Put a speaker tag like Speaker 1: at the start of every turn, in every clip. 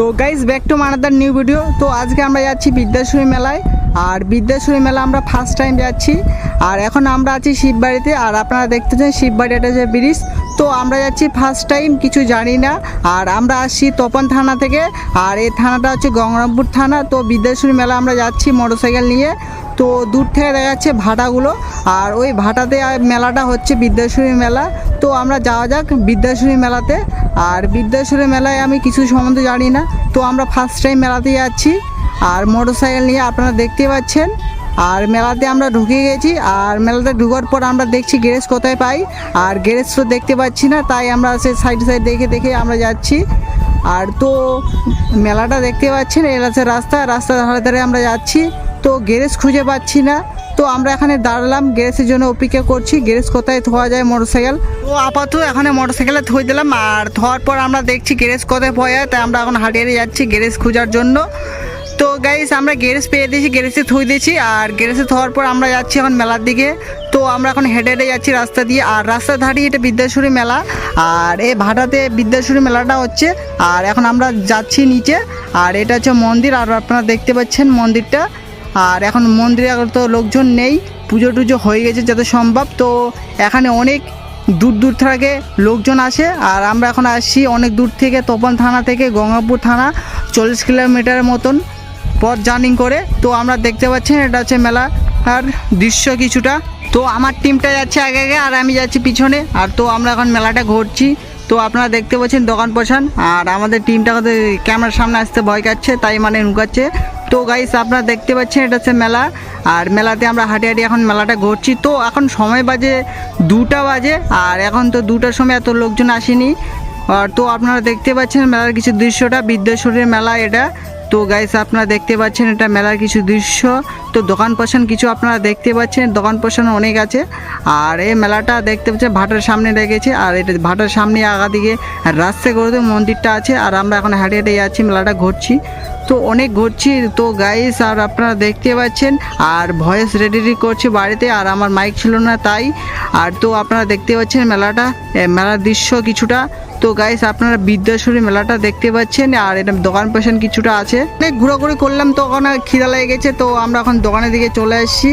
Speaker 1: তো guys back to মানাদার new video তো আজকে আমরা যাচ্ছি বিদ্যাসুরী মেলায়। আর বিদ্যাসুরী মেলা আমরা ফার্স্ট টাইম যাচ্ছি। আর এখন আমরা আছি শিববাড়িতে। আর আপনারা দেখতে দেখতেছেন শিববাড়ি একটা যে ব্রিজ। তো আমরা যাচ্ছি ফার্স্ট টাইম কিছু জানি না। আর আমরা আসছি তপন থানা থেকে। আর এই থানাটা হচ্ছে গঙ্গরামপুর থানা। তো বিদ্যাসুরী মেলা আমরা যাচ্ছি মোটরসাইকেল নিয়ে। তো দূর থেকে দেখা যাচ্ছে ভাটাগুলো। আর ওই ভাটাতে মেলাটা হচ্ছে বিদ্যাশ্রী মেলা। তো আমরা যাওয়া যাক বিদ্যাশ্রী মেলাতে। আর বিদ্যাশ্রী মেলায় আমি কিছু সম্বন্ধে জানি না। তো আমরা ফার্স্ট টাইম মেলাতে যাচ্ছি। আর মোটরসাইকেল নিয়ে আপনারা দেখতে পাচ্ছেন। আর মেলাতে আমরা ঢুকে গেছি। আর মেলাতে ঢুকার পর আমরা দেখছি গ্যারেজ কোথায় পাই। আর গ্যারেজ তো দেখতে পাচ্ছি না, তাই আমরা সে সাইড সাইড দেখে দেখে আমরা যাচ্ছি। আর তো মেলাটা দেখতে পাচ্ছেন এর আছে রাস্তা। রাস্তার ধারে ধারে আমরা যাচ্ছি। তো গ্যারেজ খুঁজে পাচ্ছি না। তো আমরা এখানে দাঁড়ালাম, গ্যারেজের জন্য অপেক্ষা করছি, গ্যারেজ কোথায় ধোয়া যায় মোটরসাইকেল। তো আপাতত এখানে মোটরসাইকেলে থই দিলাম, আর ধোয়ার পর আমরা দেখছি গ্যারেজ কোথায় পাওয়া যায়, তাই আমরা এখন হাটিয়ে যাচ্ছি গ্যারেজ খোঁজার জন্য। তো গাইস আমরা গ্যারেজ পেয়ে দিয়েছি, গ্যারেজে থই দিয়েছি, আর গ্যারেজে থোয়ার পর আমরা যাচ্ছি এখন মেলার দিকে। তো আমরা এখন হেঁটে হেঁটে যাচ্ছি রাস্তা দিয়ে, আর রাস্তা ধারি এটা বিদ্যাসুরী মেলা। আর এই ভাটাতে বিদ্যাসুরী মেলাটা হচ্ছে, আর এখন আমরা যাচ্ছি নিচে, আর এটা হচ্ছে মন্দির, আর আপনারা দেখতে পাচ্ছেন মন্দিরটা। আর এখন মন্দিরে তো লোকজন নেই, পুজো টুজো হয়ে গেছে যত সম্ভব। তো এখানে অনেক দূর দূর থেকে লোকজন আসে। আর আমরা এখন আসছি অনেক দূর থেকে তপন থানা থেকে গঙ্গাপুর থানা, চল্লিশ কিলোমিটার মতন পথ জার্নিং করে। তো আমরা দেখতে পাচ্ছেন এটা হচ্ছে মেলা আর দৃশ্য কিছুটা। তো আমার টিমটা যাচ্ছে আগে আগে আর আমি যাচ্ছি পিছনে। আর তো আমরা এখন মেলাটা ঘুরছি। তো আপনারা দেখতে পাচ্ছেন দোকান পোষান আর আমাদের টিমটা ক্যামেরার সামনে আসতে ভয় কাচ্ছে তাই মানে নুকাচ্ছে। তো গাইস আপনারা দেখতে পাচ্ছেন, এটা হচ্ছে মেলা। আর মেলাতে আমরা হাঁটি হাঁটি এখন মেলাটা ঘুরছি। তো এখন সময় বাজে দুটা বাজে, আর এখন তো দুটার সময় এত লোকজন আসেনি। আর তো আপনারা দেখতে পাচ্ছেন, মেলার কিছু দৃশ্যটা। বিদ্যাসুরের মেলা এটা। তো গাইস আপনারা দেখতে পাচ্ছেন এটা মেলার কিছু দৃশ্য। তো দোকান পোষণ কিছু আপনারা দেখতে পাচ্ছেন, দোকান পোষণ অনেক আছে। আর এই মেলাটা দেখতে পাচ্ছেন, ভাটার সামনে রেখেছে। আর এটা ভাটার সামনে আগা দিকে রাস্তা করে মন্দিরটা আছে। আর আমরা এখন হাঁটে হেঁটে যাচ্ছি, মেলাটা ঘুরছি। তো অনেক ঘুরছি। তো গাইস আর আপনারা দেখতে পাচ্ছেন, আর ভয়েস রেডি করছি বাড়িতে। আর আমার মাইক ছিল না তাই। আর তো আপনারা দেখতে পাচ্ছেন মেলাটা। মেলার দৃশ্য কিছুটা। তো গাইস আপনারা বিদ্যাসুরী মেলাটা দেখতে পাচ্ছেন, আর এটা দোকান পেশন কিছুটা আছে। অনেক ঘোরাঘুরি করলাম, তো ওখানে খিদা লেগে গেছে, তো আমরা এখন দোকানের দিকে চলে এসেছি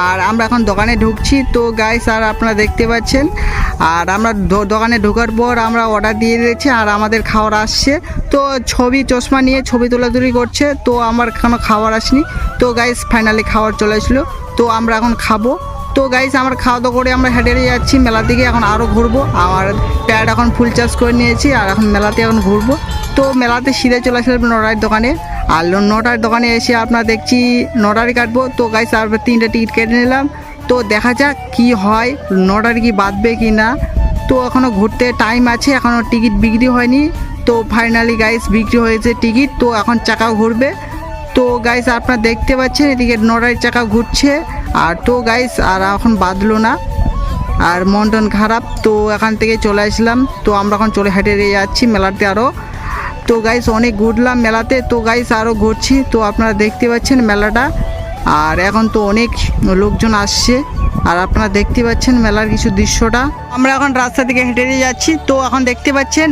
Speaker 1: আর আমরা এখন দোকানে ঢুকছি। তো গাইস আর আপনারা দেখতে পাচ্ছেন, আর আমরা দোকানে ঢোকার পর আমরা অর্ডার দিয়ে দিয়েছি, আর আমাদের খাবার আসছে। তো ছবি, চশমা নিয়ে ছবি তোলাতুলি করছে, তো আমার কোনো খাবার আসেনি। তো গাইস ফাইনালি খাবার চলে আসলো, তো আমরা এখন খাব। তো গাইস আমার খাওয়া দাওয়া করে আমরা হেঁটে যাচ্ছি, মেলার দিকে এখন আরও ঘুরবো। আমার প্যাড এখন ফুল চার্জ করে নিয়েছি, আর এখন মেলাতে এখন ঘুরবো। তো মেলাতে সিধে চলে আসলাম নটার দোকানে। আর নটার দোকানে এসে আপনার দেখছি নটারই কাটবো। তো গাইস আর তিনটে টিকিট কেটে নিলাম। তো দেখা যাক কি হয়, নটার কি বাঁধবে কি না। তো এখনও ঘুরতে টাইম আছে এখনও টিকিট বিক্রি হয়নি। তো ফাইনালি গাইস বিক্রি হয়েছে টিকিট তো এখন চাকা ঘুরবে। তো গাইস আপনারা দেখতে পাচ্ছেন, এদিকে নড়াই চাকা ঘুরছে। আর তো গাইস আর এখন বাঁধলো না, আর মন টন খারাপ, তো এখান থেকে চলে আসলাম। তো আমরা এখন চলে হেঁটে যাচ্ছি মেলাতে আরও তো গাইস অনেক ঘুরলাম মেলাতে, তো গাইস আরও ঘুরছি। তো আপনারা দেখতে পাচ্ছেন মেলাটা, আর এখন তো অনেক লোকজন আসছে। আর আপনারা দেখতে পাচ্ছেন মেলার কিছু দৃশ্যটা। আমরা এখন রাস্তা থেকে হেঁটে হেঁটে যাচ্ছি। তো এখন দেখতে পাচ্ছেন,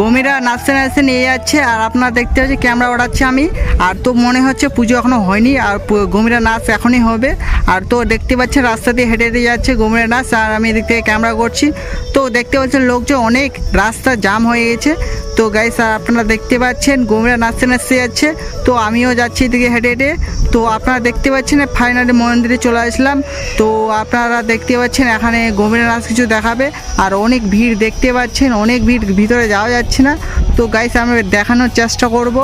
Speaker 1: গমিরা নাচতে নাচতে নিয়ে যাচ্ছে আর আপনারা দেখতে পাচ্ছেন ক্যামেরা ওড়াচ্ছি আমি। আর তো মনে হচ্ছে পুজো এখনও হয়নি আর গমিরা নাচ এখনই হবে। আর তো দেখতে পাচ্ছেন রাস্তা দিয়ে হেঁটে হেঁটে যাচ্ছে গমিরা নাচ আর আমি এদিক থেকে ক্যামেরা করছি। তো দেখতে পাচ্ছেন লোকজন অনেক, রাস্তা জাম হয়ে গেছে। তো গাইস আপনারা দেখতে পাচ্ছেন গমিরা নাচতে নাচতে যাচ্ছে। তো আমিও যাচ্ছি এদিকে হেঁটে হেঁটে। তো আপনারা দেখতে পাচ্ছেন ফাইনালি মন্দিরে চলে আসলাম। তো আপনারা দেখতে পাচ্ছেন এখানে গমিরা নাচ কিছু দেখাবে। আর অনেক ভিড় দেখতে পাচ্ছেন, অনেক ভিড় ভিতরে যাওয়া যাচ্ছে না। তো গাইস আমি দেখানোর চেষ্টা করব।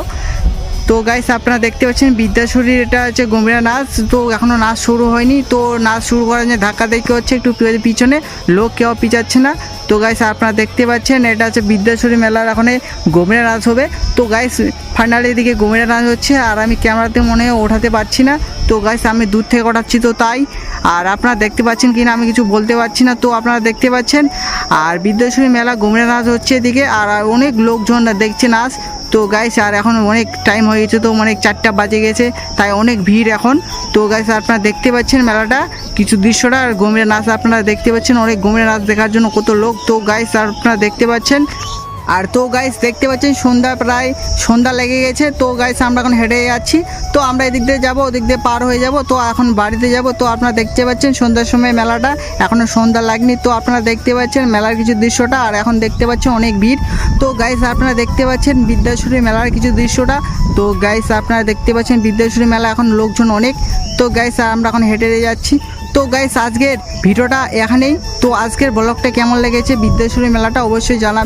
Speaker 1: তো গাইস আপনারা দেখতে পাচ্ছেন বিদ্যাশরীর এটা হচ্ছে গম্ভীরা নাচ। তো এখনও নাচ শুরু হয়নি। তো নাচ শুরু করার জন্য ধাক্কা দেখতে হচ্ছে একটু পিছনে লোক কেউ পিছাচ্ছে না। তো গাইস আপনারা দেখতে পাচ্ছেন এটা হচ্ছে বিদ্যাশরী মেলার এখানে গম্ভীরা নাচ হবে। তো গাইস ফাইনালি দিকে গম্ভীরা নাচ হচ্ছে। আর আমি ক্যামেরাতে মনে ওঠাতে পারছি না। তো গাইস আমি দূর থেকে ওঠাচ্ছি তো তাই। আর আপনারা দেখতে পাচ্ছেন কি না আমি কিছু বলতে পারছি না, তো আপনারা দেখতে পাচ্ছেন। আর বিদ্যাশরী মেলা গম্ভীরা নাচ হচ্ছে এদিকে, আর আর অনেক লোকজন দেখছে নাচ তো গাইস আর এখন অনেক টাইম হয়ে গেছে, তো অনেক চারটা বাজে গেছে, তাই অনেক ভিড় এখন। তো গাইস আপনারা দেখতে পাচ্ছেন মেলাটা, কিছু দৃশ্যটা, আর গমিরা নাচ আপনারা দেখতে পাচ্ছেন, অনেক গমিরা নাচ দেখার জন্য কত লোক। তো গাইস আপনারা দেখতে পাচ্ছেন আর তো গাইস দেখতে পাচ্ছেন সন্ধ্যা প্রায় সন্ধ্যা লেগে গেছে। তো গাইস আমরা এখন হেঁটে যাচ্ছি। তো আমরা এদিক দিয়ে যাব, ওদিক দিয়ে পার হয়ে যাব। তো এখন বাড়িতে যাব। তো আপনারা দেখতে পাচ্ছেন সন্ধ্যার সময় মেলাটা এখনও সন্ধ্যা লাগনি। তো আপনারা দেখতে পাচ্ছেন মেলার কিছু দৃশ্যটা আর এখন দেখতে পাচ্ছেন অনেক ভিড়। তো গাইস আপনারা দেখতে পাচ্ছেন বিদ্যাসুরী মেলার কিছু দৃশ্যটা। তো গাইস আপনারা দেখতে পাচ্ছেন বিদ্যাসুরী মেলা এখন লোকজন অনেক। তো গাইস আমরা এখন হেঁটে যাচ্ছি। তো গাইস আজকের ভিডিওটা এখানেই। তো আজকের ব্লগটা কেমন লেগেছে বিদ্যাসুরী মেলাটা অবশ্যই জানা